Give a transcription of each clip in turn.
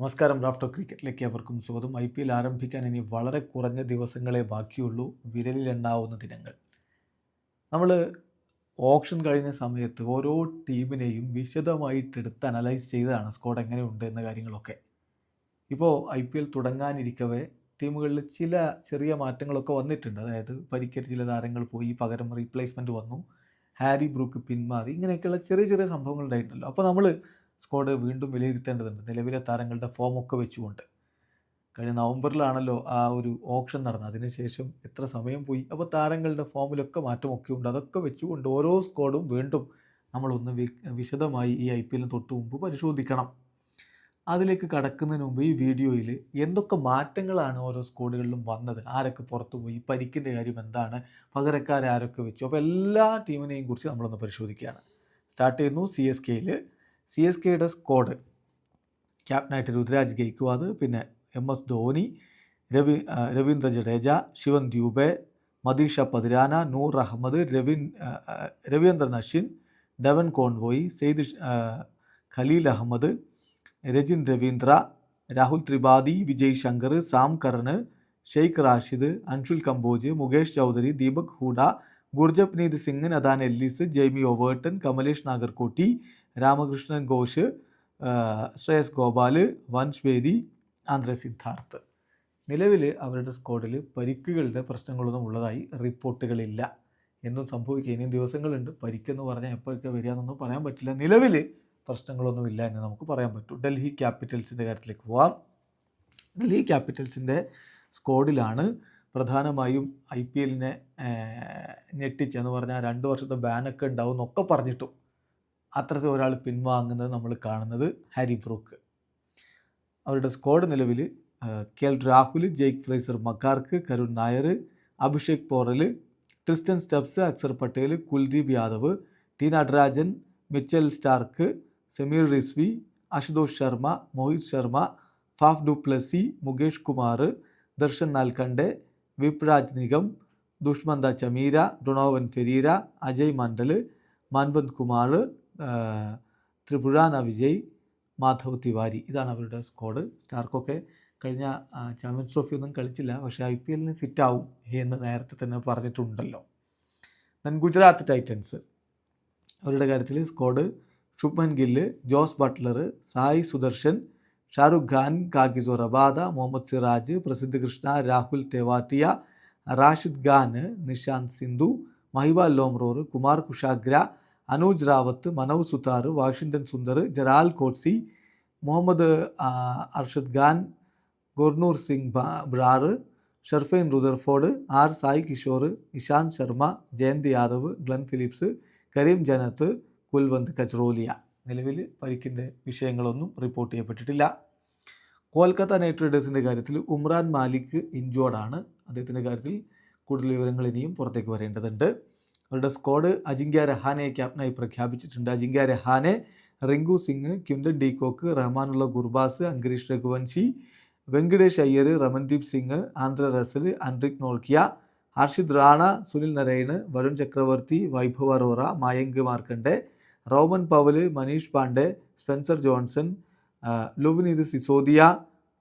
നമസ്കാരം. റാഫ്റ്റർ ക്രിക്കറ്റിലേക്ക് അവർക്കും സ്വാഗതം. ഐ പി എൽ ആരംഭിക്കാൻ ഇനി വളരെ കുറഞ്ഞ ദിവസങ്ങളെ ബാക്കിയുള്ളൂ. വിരലിലെണ്ണാവുന്ന ദിനങ്ങൾ. നമ്മൾ ഓപ്ഷൻ കഴിഞ്ഞ സമയത്ത് ഓരോ ടീമിനെയും വിശദമായിട്ടെടുത്ത് അനലൈസ് ചെയ്തതാണ് സ്കോഡ് എങ്ങനെയുണ്ട് എന്ന കാര്യങ്ങളൊക്കെ. ഇപ്പോൾ ഐ പി എൽ തുടങ്ങാനിരിക്കവേ ടീമുകളിൽ ചില ചെറിയ മാറ്റങ്ങളൊക്കെ വന്നിട്ടുണ്ട്. അതായത് പരിക്കേറ്റ് ചില താരങ്ങൾ പോയി പകരം റീപ്ലേസ്മെന്റ് വന്നു. ഹാരി ബ്രൂക്ക് പിന്മാറി ഇങ്ങനെയൊക്കെയുള്ള ചെറിയ ചെറിയ സംഭവങ്ങൾ ഉണ്ടായിട്ടുണ്ടല്ലോ. അപ്പോൾ നമ്മൾ സ്ക്വാഡ് വീണ്ടും വിലയിരുത്തേണ്ടതുണ്ട്. നിലവിലെ താരങ്ങളുടെ ഫോമൊക്കെ വെച്ചുകൊണ്ട്. കഴിഞ്ഞ നവംബറിലാണല്ലോ ആ ഒരു ഓപ്ഷൻ നടന്നത്. അതിനുശേഷം എത്ര സമയം പോയി? അപ്പോൾ താരങ്ങളുടെ ഫോമിലൊക്കെ മാറ്റമൊക്കെ ഉണ്ട്. അതൊക്കെ വെച്ചുകൊണ്ട് ഓരോ സ്ക്വാഡും വീണ്ടും നമ്മളൊന്ന് വിശദമായി ഈ ഐ പി എല്ലിന് തൊട്ട് മുമ്പ് പരിശോധിക്കണം. അതിലേക്ക് കടക്കുന്നതിന് മുമ്പ് ഈ വീഡിയോയിൽ എന്തൊക്കെ മാറ്റങ്ങളാണ് ഓരോ സ്ക്വാഡുകളിലും വന്നത്? ആരൊക്കെ പുറത്തു പോയി? പരിക്കിന്റെ കാര്യം എന്താണ്? പകരക്കാരെ ആരൊക്കെ വെച്ചു? അപ്പോൾ എല്ലാ ടീമിനെയും കുറിച്ച് നമ്മളൊന്ന് പരിശോധിക്കുകയാണ്. സ്റ്റാർട്ട് ചെയ്യുന്നു സി എസ് കെയിൽ സി എസ് കെയുടെ സ്ക്വാഡ് ക്യാപ്റ്റനായിട്ട് രുദ്രാജ് ഗെയ്ക്വാദ് പിന്നെ M S Dhoni Ravi Ravindra Jadeja Shivam Dube Matheesha Pathirana Noor Ahmad Ravi Ravichandran Ashwin Devon Conway Syed Khaleel Ahmed Rachin Ravindra Rahul Tripathi Vijay Shankar Sam Curran Shaik Rasheed Anshul Kamboj Mukesh Choudhary Deepak Hooda Gurjapneet Singh Nathan Ellis Jamie Overton Kamlesh Nagarkoti Ramakrishna Ghosh Shreyas Gopal Vansh Bedi Andre Siddharth. നിലവിൽ അവരുടെ സ്ക്വാഡിൽ പരിക്കുകളുടെ പ്രശ്നങ്ങളൊന്നും ഉള്ളതായി റിപ്പോർട്ടുകളില്ല. എന്നും സംഭവിക്കുക. ഇനിയും ദിവസങ്ങളുണ്ട്. പരിക്കെന്ന് പറഞ്ഞാൽ എപ്പോഴൊക്കെ വരിക എന്നൊന്നും പറയാൻ പറ്റില്ല. നിലവിൽ പ്രശ്നങ്ങളൊന്നുമില്ല എന്ന് നമുക്ക് പറയാൻ പറ്റും. ഡൽഹി ക്യാപിറ്റൽസിന്റെ കാര്യത്തിലേക്ക് പോവാം. ഡൽഹി ക്യാപിറ്റൽസിന്റെ സ്ക്വാഡിലാണ് പ്രധാനമായും ഐ പി എല്ലിനെ ഞെട്ടിച്ചെന്ന് പറഞ്ഞാൽ രണ്ട് വർഷത്തെ ബാനൊക്കെ ഉണ്ടാവും എന്നൊക്കെ പറഞ്ഞിട്ടും അത്തരത്തിൽ ഒരാൾ പിൻവാങ്ങുന്നത് നമ്മൾ കാണുന്നത് ഹാരി ബ്രൂക്ക്. അവരുടെ സ്ക്വാഡ് നിലവിൽ K L Rahul Jake Fraser McGurk Karun Nair Abhishek Porel Tristan Stubbs Axar Patel Kuldeep Yadav T Natarajan Mitchell Starc Sameer Rizvi Ashutosh Sharma Mohit Sharma Faf du Plessis Mukesh Kumar Darshan Nalkande Vipraj Nigam Dushmantha Chameera Donovan Ferreira Ajay Mandal Manvanth Kumar Tripurana Vijay Madhav Tiwari. ഇതാണ് അവരുടെ squad. സ്റ്റാർക്കൊക്കെ കഴിഞ്ഞ champions trophy ഒന്നും കളിച്ചില്ല. പക്ഷേ I P എല്ലിന് fit ആവും എന്ന് നേരത്തെ തന്നെ പറഞ്ഞിട്ടുണ്ടല്ലോ. Then Gujarat Titans. അവരുടെ കാര്യത്തിൽ squad Shubman Gill Jos Buttler Sai Sudharsan Shahrukh Khan Kagiso Rabada Mohammed Siraj Prasidh Krishna Rahul Tewatia Rashid Khan Nishant Sindhu Mahipal Lomror Kumar Kushagra Anuj Rawat Manav Suthar Washington Sundar Gerald Coetzee Mohammed Arshad Khan Gurnoor Singh Brar Sherfane Rutherford R Sai Kishore Ishant Sharma Jayant Yadav Glenn Phillips Karim Janat Kulwant Khejroliya നിലവിൽ പരിക്കിന്റെ വിഷയങ്ങളൊന്നും report ചെയ്യപ്പെട്ടിട്ടില്ല. Kolkata night റൈഡേഴ്സിന്റെ കാര്യത്തിൽ ഉമ്രാൻ മാലിക് ഇഞ്ചോർഡാണ് അദ്ദേഹത്തിന്റെ കാര്യത്തിൽ കൂടുതൽ വിവരങ്ങൾ ഇനിയും പുറത്തേക്ക് വരേണ്ടതുണ്ട്. അവരുടെ സ്ക്വാഡ് അജിങ്ക്യ രഹാനെ ക്യാപ്റ്റനായി പ്രഖ്യാപിച്ചിട്ടുണ്ട്. Ajinkya Rahane Rinku Singh Quinton de Kock Rahmanullah Gurbaz Angkrish Raghuvanshi Venkatesh Iyer Ramandeep Singh Andre Russell Anrich Nortje Harshit Rana Sunil Narine Varun Chakravarthy Vaibhav Arora Mayank Markande Rovman Powell Manish Pandey Spencer Johnson Luvnith Sisodia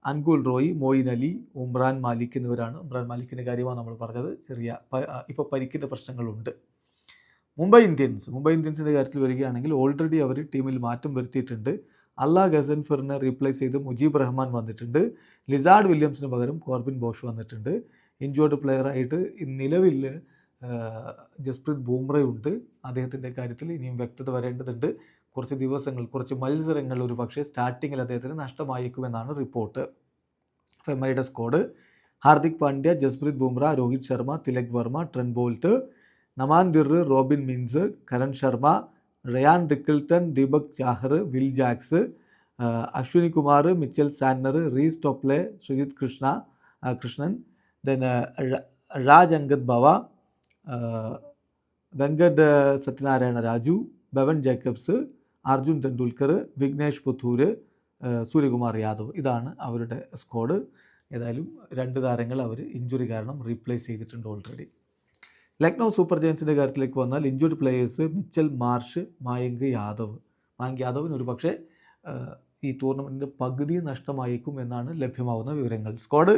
Anukul Roy Moeen Ali Umran Malik എന്നിവരാണ്. ഉംറാൻ മാലിക്കിന്റെ കാര്യമാണ് നമ്മൾ പറഞ്ഞത്. ചെറിയ ഇപ്പോൾ പരിക്കിന്റെ പ്രശ്നങ്ങളുണ്ട്. Mumbai Indians Mumbai ഇന്ത്യൻസിന്റെ കാര്യത്തിൽ വരികയാണെങ്കിൽ already അവർ ടീമിൽ മാറ്റം വരുത്തിയിട്ടുണ്ട്. അല്ലാ ഗസൻഫറിനെ റീപ്ലേസ് ചെയ്ത് മുജീബ് റഹ്മാൻ വന്നിട്ടുണ്ട്. ലിസാർഡ് വില്യംസിന് പകരം കോർബിൻ ബോഷ് വന്നിട്ടുണ്ട്. ഇഞ്ചോർഡ് പ്ലെയറായിട്ട് നിലവിൽ ജസ്പ്രീത് ബൂംറയുണ്ട് അദ്ദേഹത്തിന്റെ കാര്യത്തിൽ ഇനിയും വ്യക്തത വരേണ്ടതുണ്ട്. കുറച്ച് ദിവസങ്ങൾ കുറച്ച് മത്സരങ്ങൾ ഒരു പക്ഷേ സ്റ്റാർട്ടിങ്ങിൽ അദ്ദേഹത്തിന് നഷ്ടമായേക്കുമെന്നാണ് report. M squad Hardik Pandya Jasprit Bumrah Rohit Sharma Tilak Varma Trent Boult Naman Dhir Robin Minz Karn Sharma Ryan Rickelton Deepak Chahar Will Jacks Ashwani Kumar Mitchell Santner Reece Topley Sreejith Krishna Krishnan then Raj Angad Bawa Venkat Satyanarayana Raju Bevon Jacobs Arjun Tendulkar Vignesh Puthur Suryakumar Yadav. ഇതാണ് അവരുടെ squad ഏതായാലും രണ്ട് താരങ്ങൾ അവർ injury കാരണം replace ചെയ്തിട്ടുണ്ട് already. Lucknow super ജയൻസിന്റെ കാര്യത്തിലേക്ക് വന്നാൽ injured players Mitchell Marsh Mayank Yadav. Mayank യാദവിന് ഒരു പക്ഷേ ഈ ടൂർണമെന്റിന്റെ പകുതി നഷ്ടമായേക്കും എന്നാണ് ലഭ്യമാവുന്ന വിവരങ്ങൾ. Squad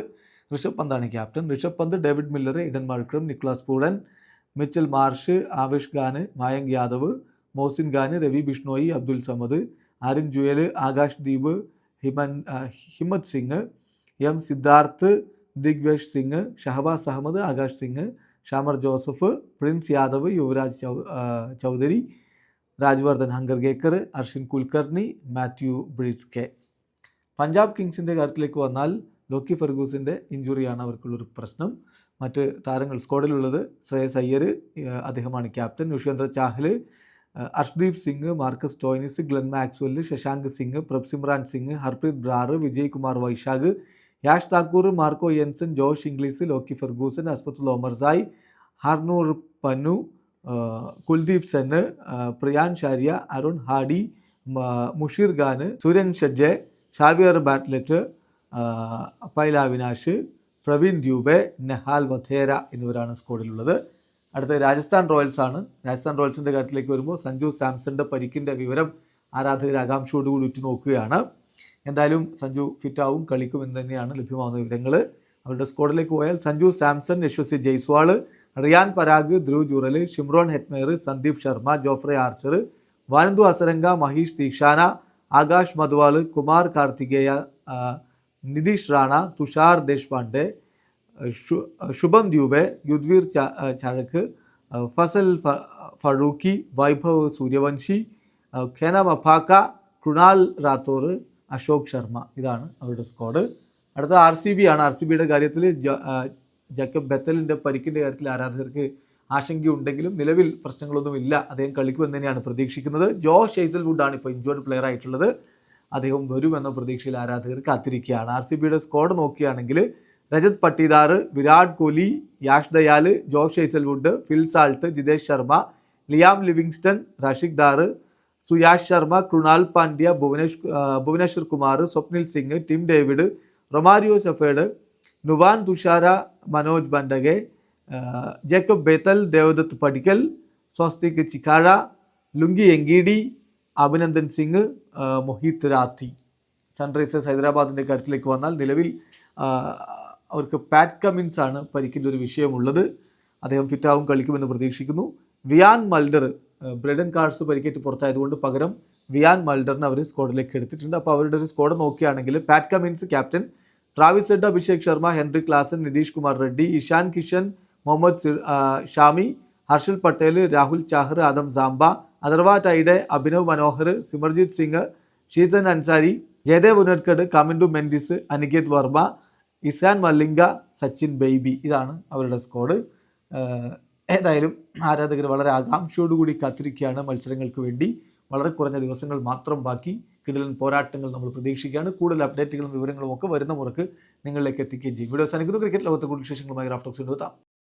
Rishabh പന്താണ് captain Rishabh Pant David Miller Aiden Markram Nicholas Pooran Mitchell Marsh Avesh Khan Mayank Yadav Mohsin Khan Ravi Bishnoi Abdul Samad Aryan Juyal Akash Deep Himmat Himmat Singh M Siddharth Digvesh Singh Shahbaz Ahmed Akash Singh Shamar Joseph Prince Yadav Yuvraj Chaudhary Rajvardhan Hangargekar Arshin Kulkarni Matthew Breetzke. Punjab കിങ്സിന്റെ കാര്യത്തിലേക്ക് വന്നാൽ Lockie ഫെർഗൂസിന്റെ ഇഞ്ചുറിയാണ് അവർക്കുള്ളൊരു പ്രശ്നം. മറ്റ് താരങ്ങൾ സ്ക്വാഡിലുള്ളത് ശ്രേയസ് അയ്യർ അദ്ദേഹമാണ് captain. Yuzvendra Chahal Arshdeep Singh Marcus Stoinis Glenn Maxwell Shashank Singh Prabhsimran Singh Harpreet Brar Vijay Kumar Vyshak Yash Thakur Marco Jansen Josh Inglis Lockie Ferguson Azmatullah Omarzai Harnoor Pannu Kuldeep Sen Priyansh Arya Aaron Hardie Musheer Khan Suryansh Shedge Xavier Bartlett Pyla Avinash Praveen Dubey Nehal Wadhera എന്നിവരാണ് സ്കോഡിലുള്ളത്. അടുത്ത Rajasthan Royals ആണ്. രാജസ്ഥാൻ റോയൽസിന്റെ കാര്യത്തിലേക്ക് വരുമ്പോൾ സഞ്ജു സാംസന്റെ പരിക്കിന്റെ വിവരം ആരാധകർ ആകാംക്ഷയോടുകൂടി ഉറ്റുനോക്കുകയാണ്. എന്തായാലും സഞ്ജു ഫിറ്റാവും കളിക്കും എന്ന് തന്നെയാണ് ലഭ്യമാകുന്ന വിവരങ്ങൾ അവരുടെ സ്ക്വാഡിലേക്ക് പോയാൽ Sanju Samson Yashasvi Jaiswal Riyan Parag Dhruv Jurel Shimron Hetmyer Sandeep Sharma Jofra Archer Wanindu Hasaranga Maheesh Theekshana Akash Madhwal Kumar Kartikeya Nitish Rana Tushar Deshpande Shubham Dubey Yudhvir Charak Fazalhaq Farooqi Vaibhav Suryavanshi Kwena Maphaka Kunal Rathore Ashok Sharma ഇതാണ് അവരുടെ squad അടുത്ത R C B ആണ്. R C ബിയുടെ കാര്യത്തിൽ Jacob ബെത്തലിന്റെ പരിക്കിന്റെ കാര്യത്തിൽ ആരാധകർക്ക് ആശങ്കയുണ്ടെങ്കിലും നിലവിൽ പ്രശ്നങ്ങളൊന്നുമില്ല. അദ്ദേഹം കളിക്കുമെന്ന് തന്നെയാണ് പ്രതീക്ഷിക്കുന്നത്. ജോ ഷെയ്സൽവുഡ് ആണ് ഇപ്പോൾ ഇഞ്ചോർഡ് പ്ലെയർ ആയിട്ടുള്ളത്. അദ്ദേഹം വരുമെന്ന പ്രതീക്ഷയിൽ ആരാധകർ കാത്തിരിക്കുകയാണ്. ആർ സി ബിയുടെ സ്ക്വാഡ് നോക്കുകയാണെങ്കിൽ Rajat Patidar Virat Kohli Yash Dayal Josh Hazlewood Phil Salt Jitesh Sharma Liam Livingstone Rasikh Dar Suyash Sharma Krunal Pandya Bhuvanesh Bhuvneshwar Kumar Swapnil Singh Tim David Romario Shepherd Nuwan Thushara Manoj Bhandage Jacob Bethell Devdutt Padikkal Swastik Chikara Lungi Ngidi Abhinandan Singh Mohit Rathee. Sunrisers ഹൈദരാബാദിന്റെ കാര്യത്തിലേക്ക് വന്നാൽ നിലവിൽ അവർക്ക് പാറ്റ് Cummins ആണ് പരിക്കിന്റെ ഒരു വിഷയമുള്ളത്. അദ്ദേഹം ഫിറ്റാവും കളിക്കുമെന്ന് പ്രതീക്ഷിക്കുന്നു. വിയാൻ മൽഡർ ബ്രെഡൻ cards പരിക്കേറ്റ് പുറത്തായതുകൊണ്ട് പകരം വിയാൻ മൽഡറിനെ അവർ സ്ക്വാഡിലേക്ക് എടുത്തിട്ടുണ്ട്. അപ്പോൾ അവരുടെ ഒരു സ്ക്വാഡ് നോക്കുകയാണെങ്കിൽ Pat Cummins captain Travis Head Abhishek Sharma Heinrich Klaasen Nitish Kumar Reddy Ishan Kishan Mohammed Shami Harshal Patel Rahul Chahar Adam Zampa Atharva Taide Abhinav Manohar Simarjeet Singh Zeeshan Ansari Jaydev Unadkat Kamindu Mendis Aniket Verma Eshan Malinga Sachin Baby. ഇതാണ് അവരുടെ squad. ഏഹ് ഏതായാലും ആരാധകർ വളരെ ആകാംക്ഷയോടുകൂടി കാത്തിരിക്കുകയാണ് മത്സരങ്ങൾക്ക് വേണ്ടി. വളരെ കുറഞ്ഞ ദിവസങ്ങൾ മാത്രം ബാക്കി. കിടലൻ പോരാട്ടങ്ങൾ നമ്മൾ പ്രതീക്ഷിക്കുകയാണ്. കൂടുതൽ അപ്ഡേറ്റുകളും വിവരങ്ങളും ഒക്കെ വരുന്ന മുറക്ക് നിങ്ങളിലേക്ക് എത്തിക്കുകയും ചെയ്യും. വീഡിയോ സാധിക്കുന്നു ക്രിക്കറ്റ് ലോകത്തെ കൂടുതൽ വിശേഷങ്ങളുമായി റാഫ്റ്റോക്സിന്റെ എത്താം